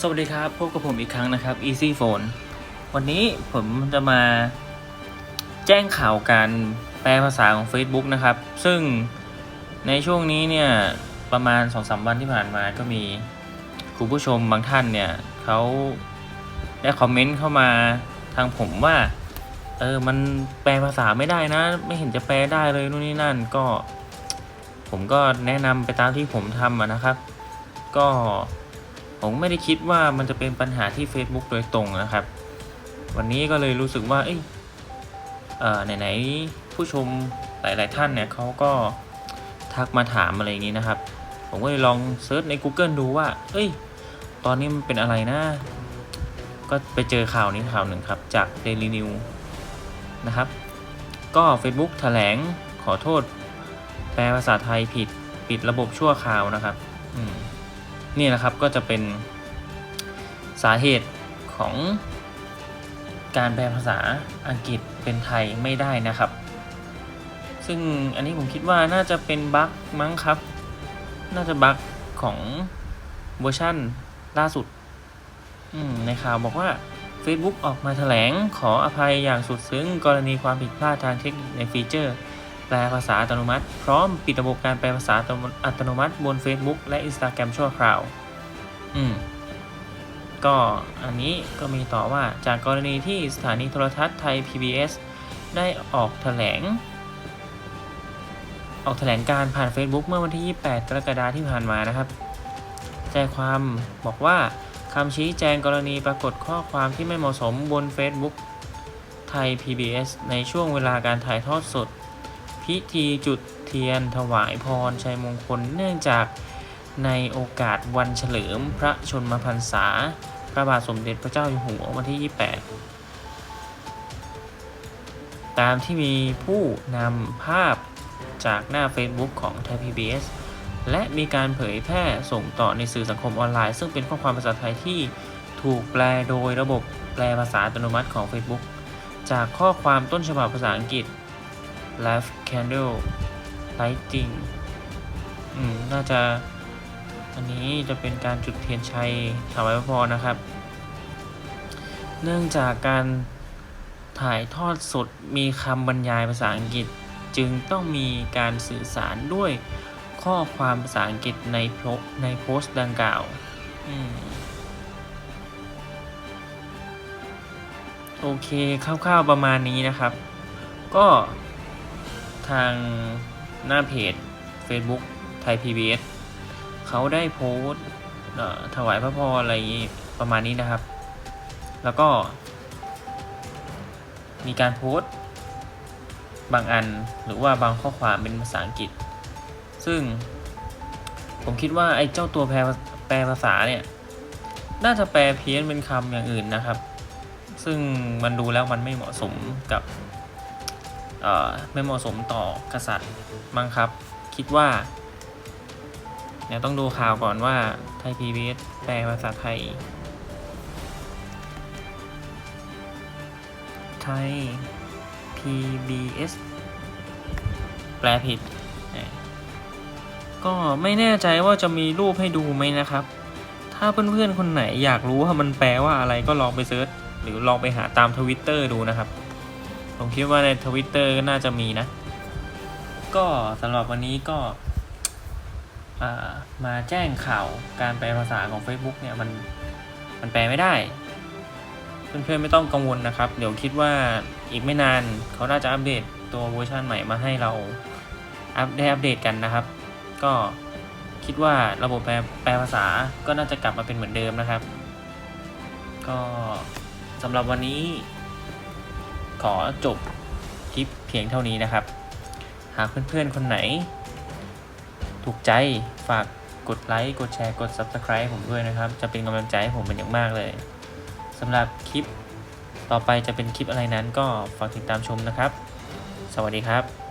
สวัสดีครับพบกับผมอีกครั้งนะครับ Easy Phone วันนี้ผมจะมาแจ้งข่าวการแปลภาษาของ Facebook นะครับ ซึ่งในช่วงนี้เนี่ยประมาณ 2-3 วันที่ผ่านมาก็มีคุณผู้ชมบางท่านเนี่ยเขาได้คอมเมนต์เข้ามาทางผมว่า เออมันแปลภาษาไม่ได้นะ ไม่เห็นจะแปลได้เลยนู่นนี่นั่นก็ ผมก็แนะนำไปตามที่ผมทำนะครับ ก็ ผมไม่ได้คิดว่ามันจะเป็นปัญหาที่ Facebook โดยตรงนะครับ วันนี้ก็เลยรู้สึกว่า เอ้ยเอ่อไหนๆผู้ชมหลาย ๆ ท่านเนี่ยเขาก็ทักมาถามอะไรอย่างนี้นะครับ ผมก็เลยลองเซิร์ชใน Google ดูว่า เอ้ย ตอนนี้มันเป็นอะไรนะ ก็ไปเจอข่าวนี้ข่าวหนึ่งครับ จาก Daily New นะครับ ก็ Facebook แถลงขอโทษ แปลภาษาไทยผิด ปิดระบบชั่วคราวนะครับ อืม นี่นะครับก็จะเป็นสาเหตุของการแปลภาษาอังกฤษเป็นไทยไม่ได้นะครับ ซึ่งอันนี้ผมคิดว่าน่าจะเป็นบั๊กมั้งครับ น่าจะบั๊กของเวอร์ชั่นล่าสุดในข่าวบอกว่า Facebook ออกมาแถลงขออภัยอย่างสุดซึ้งกรณีความผิดพลาดทางเทคนิคในฟีเจอร์ แปลภาษาอัตโนมัติ พร้อมปิดระบบการแปลภาษาอัตโนมัติบน Facebook และ Instagram ชั่วคราว อืม ก็อันนี้ก็มีต่อว่าจากกรณีที่สถานีโทรทัศน์ไทย PBS ได้ออกแถลง ออกแถลงการผ่าน Facebook เมื่อวันที่ 28 กรกฎาคมที่ผ่านมานะครับ ใจความบอกว่าคำชี้แจงกรณีปรากฏข้อความที่ไม่เหมาะสมบน Facebook ไทย PBS ในช่วงเวลาการถ่ายทอดสด พิธีจุดเทียนถวายพรชัยมงคลเนื่องจากในโอกาสวันเฉลิมพระชนมพรรษา พระบาทสมเด็จพระเจ้าอยู่หัววันที่ 28 ตามที่มีผู้นำภาพจากหน้า Facebook ของไทย PBS และมีการเผยแพร่ส่งต่อในสื่อสังคมออนไลน์ ซึ่งเป็นข้อความภาษาไทยที่ถูกแปลโดยระบบแปลภาษาอัตโนมัติของ Facebook จากข้อความต้นฉบับภาษาอังกฤษ Life Candle Lighting อืม น่าจะ อันนี้จะเป็นการจุดเทียนชัยถวายพระพรนะครับ เนื่องจากการถ่ายทอดสดมีคำบรรยายภาษาอังกฤษ จึงต้องมีการสื่อสารด้วยข้อความภาษาอังกฤษในโพสในโพสต์ดังกล่าว อืมโอเคคร่าวๆประมาณนี้นะครับ ก็ ทางหน้าเพจ Facebook ไทย PBS เขาได้โพสต์ถวายพระพรอะไรอย่างงี้ประมาณนี้นะครับ แล้วก็ มีการโพสต์บางอันหรือว่าบางข้อความเป็นภาษาอังกฤษ ซึ่งผมคิดว่าไอ้เจ้าตัวแปลแปลภาษาเนี่ย น่าจะแปลเพี้ยนเป็นคำอย่างอื่นนะครับ ซึ่งมันดูแล้วมันไม่เหมาะสมกับ ไม่เหมาะสมต่อกษัตริย์มั้งครับ คิดว่าเดี๋ยต้องดูข่าวก่อนว่าไทยพีบีแปลภาษาไทย ไทย PBS แปลผิด ก็ไม่แน่ใจว่าจะมีรูปให้ดูไหมนะครับ ถ้าเพื่อนๆคนไหนอยากรู้ว่ามันแปลว่าอะไรก็ลองไปเซิร์ชหรือลองไปหาตามทวิตเตอร์ดูนะครับ ผมคิดว่าในทวิตเตอร์ก็น่าจะมีนะ ก็สำหรับวันนี้ก็มาแจ้งข่าวการแปลภาษาของ Facebook เนี่ยมันมันแปลไม่ได้ เพื่อนๆไม่ต้องกังวลนะครับ เดี๋ยวคิดว่าอีกไม่นานเขาน่าจะอัปเดตตัวเวอร์ชันใหม่มาให้เราอัปได้อัปเดตกันนะครับ ก็คิดว่าระบบแปลแปลภาษาก็น่าจะกลับมาเป็นเหมือนเดิมนะครับ ก็สำหรับวันนี้ ขอจบคลิปเพียงเท่านี้นะครับ หากเพื่อนๆ คนไหน ถูกใจฝากกดไลค์กดแชร์กด Subscribe ผมด้วยนะครับ จะเป็นกำลังใจให้ผมเป็นอย่างมากเลยสำหรับคลิปต่อไปจะเป็นคลิปอะไรนั้นก็ฝากติดตามชมนะครับ สวัสดีครับ